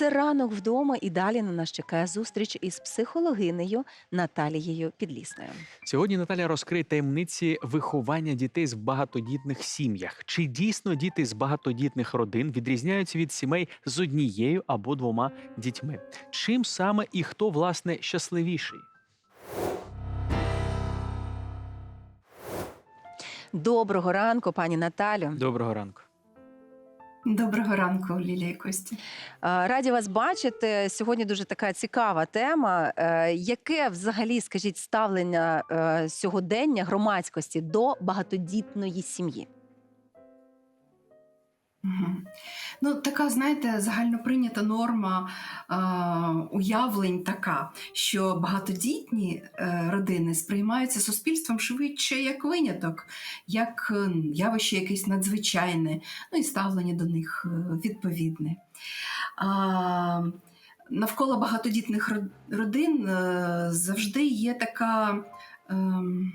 Це ранок вдома, і далі на нас чекає зустріч із психологинею Наталією Підлісною. Сьогодні Наталя розкриє таємниці виховання дітей з багатодітних сім'ях. Чи дійсно діти з багатодітних родин відрізняються від сімей з однією або двома дітьми? Чим саме і хто власне щасливіший? Доброго ранку, пані Наталю. Доброго ранку. Доброго ранку, Лілія і Костя. Е, Раді вас бачити. Сьогодні дуже така цікава тема. Е, Яке взагалі, скажіть, ставлення е, сьогодення громадськості до багатодітної сім'ї? Угу. Ну, така, знаєте, загальноприйнята норма е, уявлень така, що багатодітні е, родини сприймаються суспільством швидше як виняток, як е, явище якесь надзвичайне, ну і ставлення до них е, відповідне. А, навколо багатодітних родин е, завжди є така. ем,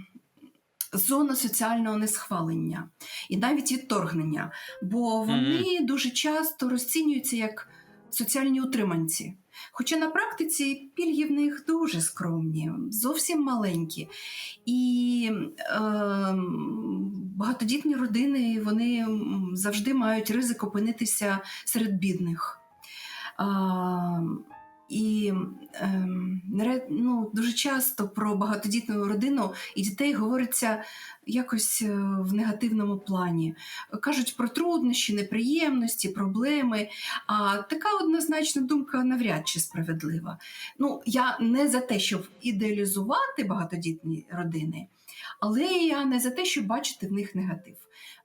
Зона соціального несхвалення і навіть відторгнення, бо вони дуже часто розцінюються як соціальні утриманці. Хоча на практиці пільги в них дуже скромні, зовсім маленькі. І е, багатодітні родини вони завжди мають ризик опинитися серед бідних. А, і ем, ну, дуже часто про багатодітну родину і дітей говориться якось е, в негативному плані. Кажуть про труднощі, неприємності, проблеми. А така однозначна думка навряд чи справедлива. Ну, я не за те, щоб ідеалізувати багатодітні родини, але я не за те, щоб бачити в них негатив.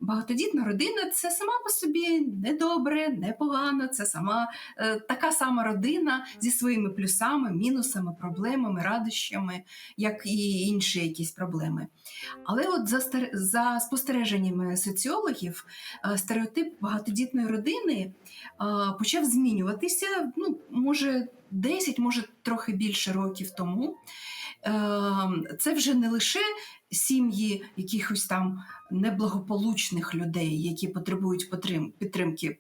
Багатодітна родина це сама по собі недобре, непогано, це сама е, така сама родина зі своїми плюсами, мінусами, проблемами, радощами, як і інші якісь проблеми. Але от за, стар- за спостереженнями соціологів, е, стереотип багатодітної родини е, почав змінюватися, ну, може, 10, може трохи більше років тому. Е, Це вже не лише сім'ї якихось там неблагополучних людей, які потребують підтримки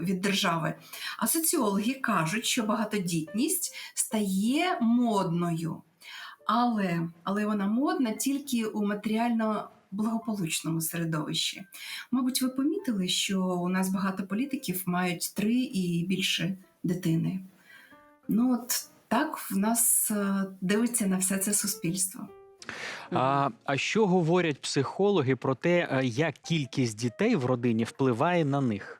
від держави. А соціологи кажуть, що багатодітність стає модною. Але, але вона модна тільки у матеріально благополучному середовищі. Мабуть, ви помітили, що у нас багато політиків мають три і більше дитини. Ну от так в нас е, дивиться на все це суспільство. А, а що говорять психологи про те, е, як кількість дітей в родині впливає на них?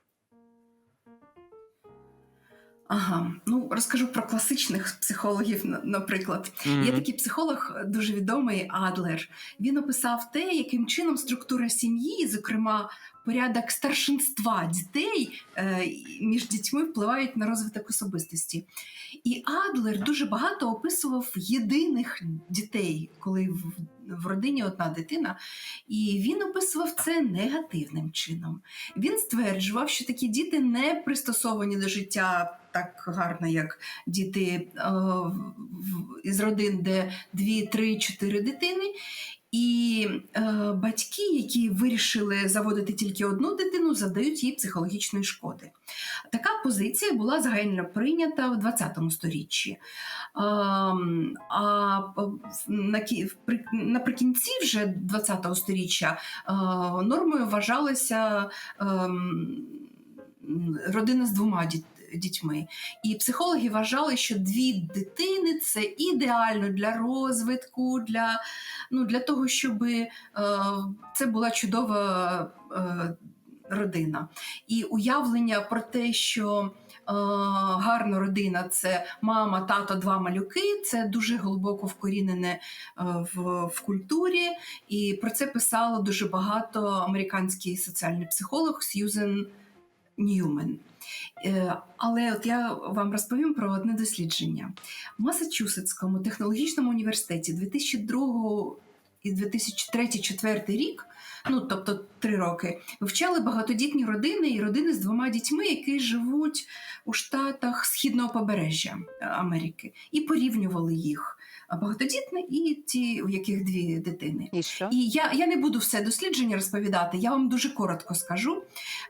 Ага, ну розкажу про класичних психологів, на- наприклад. Є такий психолог дуже відомий Адлер. Він описав те, яким чином структура сім'ї, зокрема порядок старшинства дітей е, між дітьми впливають на розвиток особистості. І Адлер дуже багато описував єдиних дітей, коли в, в родині одна дитина, і він описував це негативним чином. Він стверджував, що такі діти не пристосовані до життя так гарно, як діти е, із родин, де 2, 3, 4 дитини. І е, батьки, які вирішили заводити тільки одну дитину, завдають їй психологічної шкоди. Така позиція була загально прийнята в 20 сторіччі. Ем, а на наприкінці вже 20 сторіччя е, нормою вважалася ем, родина з двома дітьми. І психологи вважали, що дві дитини це ідеально для розвитку, для, ну, для того, щоб е, це була чудова е, родина. І уявлення про те, що е, гарна родина це мама, тато, два малюки, це дуже глибоко вкорінене е, в, в культурі. І про це писало дуже багато американський соціальний психолог Сьюзен Ньюмен. Е, Але от я вам розповім про одне дослідження. В Масачусетському технологічному університеті 2002 і 2003-2004 рік, ну тобто три роки, вивчали багатодітні родини і родини з двома дітьми, які живуть у штатах східного побережжя Америки, і порівнювали їх. Багатодітне і ті, у яких дві дитини. І що? І я, я не буду все дослідження розповідати, я вам дуже коротко скажу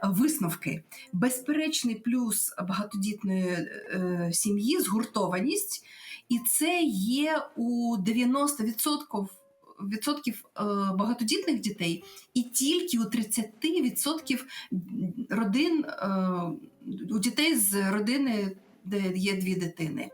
висновки. Безперечний плюс багатодітної е, сім'ї згуртованість, і це є у 90% відсотків е, багатодітних дітей, і тільки у 30% родин е, у дітей з родини. Де є дві дитини.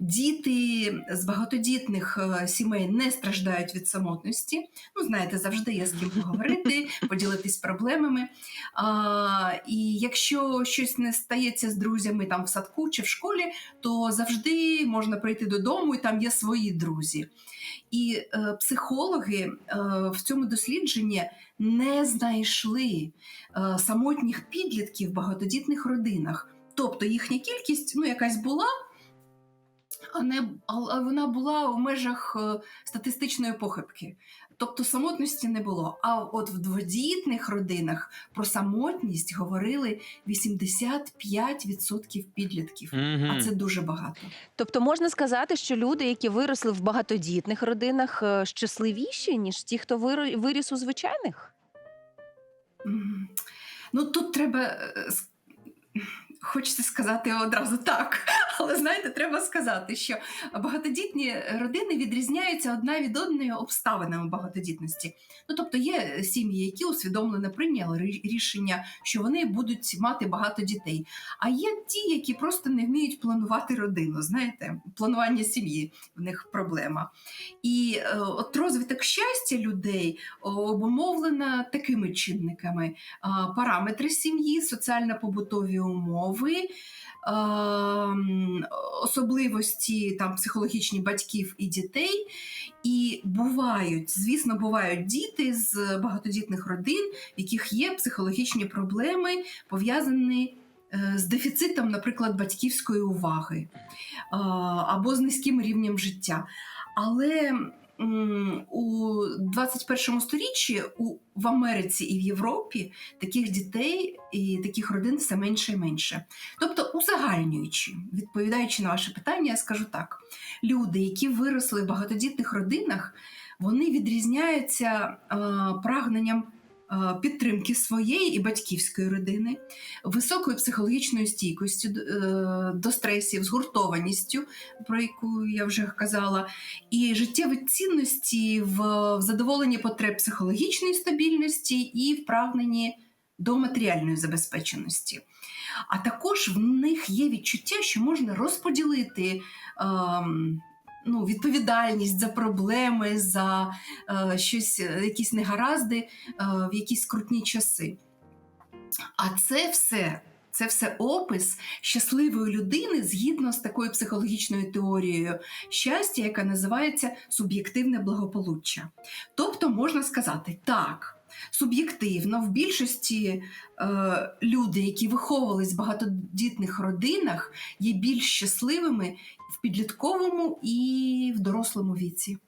Діти з багатодітних е, сімей не страждають від самотності. Ну, знаєте, завжди є з ким поговорити, поділитись проблемами. А, і якщо щось не стається з друзями там в садку чи в школі, то завжди можна прийти додому, і там є свої друзі. І е, психологи е, в цьому дослідженні не знайшли е, самотніх підлітків в багатодітних родинах. Тобто їхня кількість ну, якась була, не, але вона була в межах е, статистичної похибки. Тобто самотності не було. А от в дводітних родинах про самотність говорили 85% підлітків. А це дуже багато. Тобто можна сказати, що люди, які виросли в багатодітних родинах, е, щасливіші, ніж ті, хто виро- виріс у звичайних? Ну тут треба. Е, Хочеться сказати одразу так, але знаєте, треба сказати, що багатодітні родини відрізняються одна від одної обставинами багатодітності. Ну тобто є сім'ї, які усвідомлено прийняли рішення, що вони будуть мати багато дітей. А є ті, які просто не вміють планувати родину. Знаєте, планування сім'ї в них проблема. І е, от розвиток щастя людей обумовлено такими чинниками: а, параметри сім'ї, соціально-побутові умови. Ем, Особливості там психологічні батьків і дітей, і бувають, звісно, бувають діти з багатодітних родин, в яких є психологічні проблеми, пов'язані е, з дефіцитом, наприклад, батьківської уваги або з низьким рівнем життя. Але у 21 сторіччі у, в Америці і в Європі таких дітей і таких родин все менше і менше. Тобто, узагальнюючи, відповідаючи на ваше питання, я скажу так: люди, які виросли в багатодітних родинах, вони відрізняються е, прагненням. Е, Підтримки своєї і батьківської родини, високою психологічною стійкістю е, до стресів, згуртованістю, про яку я вже казала, і життєві цінності в, задоволенні потреб психологічної стабільності і в прагненні до матеріальної забезпеченості. А також в них є відчуття, що можна розподілити. Ем, Ну, відповідальність за проблеми, за е, щось, е, якісь негаразди е, в якісь скрутні часи. А це все, це все опис щасливої людини згідно з такою психологічною теорією щастя, яка називається суб'єктивне благополуччя. Тобто можна сказати, так. Суб'єктивно, в більшості е, люди, які виховувались в багатодітних родинах, є більш щасливими в підлітковому і в дорослому віці.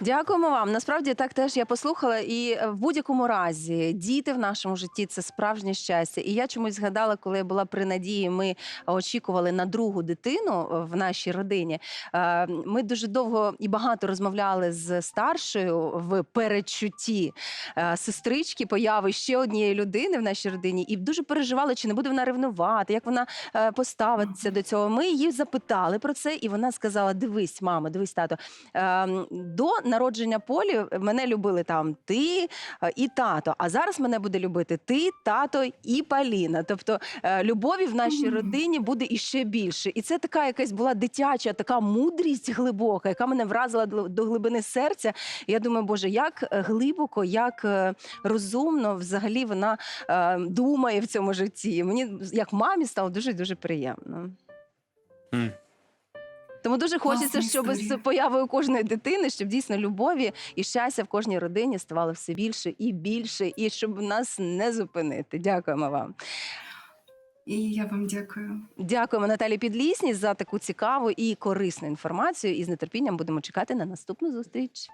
Дякуємо вам. Насправді так теж я послухала. І е, в будь-якому разі діти в нашому житті це справжнє щастя. І я чомусь згадала, коли я була при надії, ми очікували на другу дитину е, в нашій родині. Е, Ми дуже довго і багато розмовляли з старшою в передчутті е, сестрички, появи ще однієї людини в нашій родині, і дуже переживали, чи не буде вона ревнувати, як вона поставиться до цього. Ми її запитали про це, і вона сказала: Дивись, мамо, дивись, тато. Ем, До народження полі мене любили там ти е, і тато. А зараз мене буде любити ти, тато і Паліна. Тобто е, любові в нашій родині буде іще більше. І це така якась була дитяча, така мудрість глибока, яка мене вразила до глибини серця. Я думаю, Боже, як е, глибоко, як е, розумно взагалі вона е, думає в цьому житті. Мені як мамі стало дуже дуже приємно. М. Тому дуже хочеться, щоб з появою кожної дитини, щоб дійсно любові і щастя в кожній родині ставало все більше і більше, і щоб нас не зупинити. Дякуємо вам. І я вам дякую. Дякуємо Наталі Підлісні за таку цікаву і корисну інформацію. І з нетерпінням будемо чекати на наступну зустріч.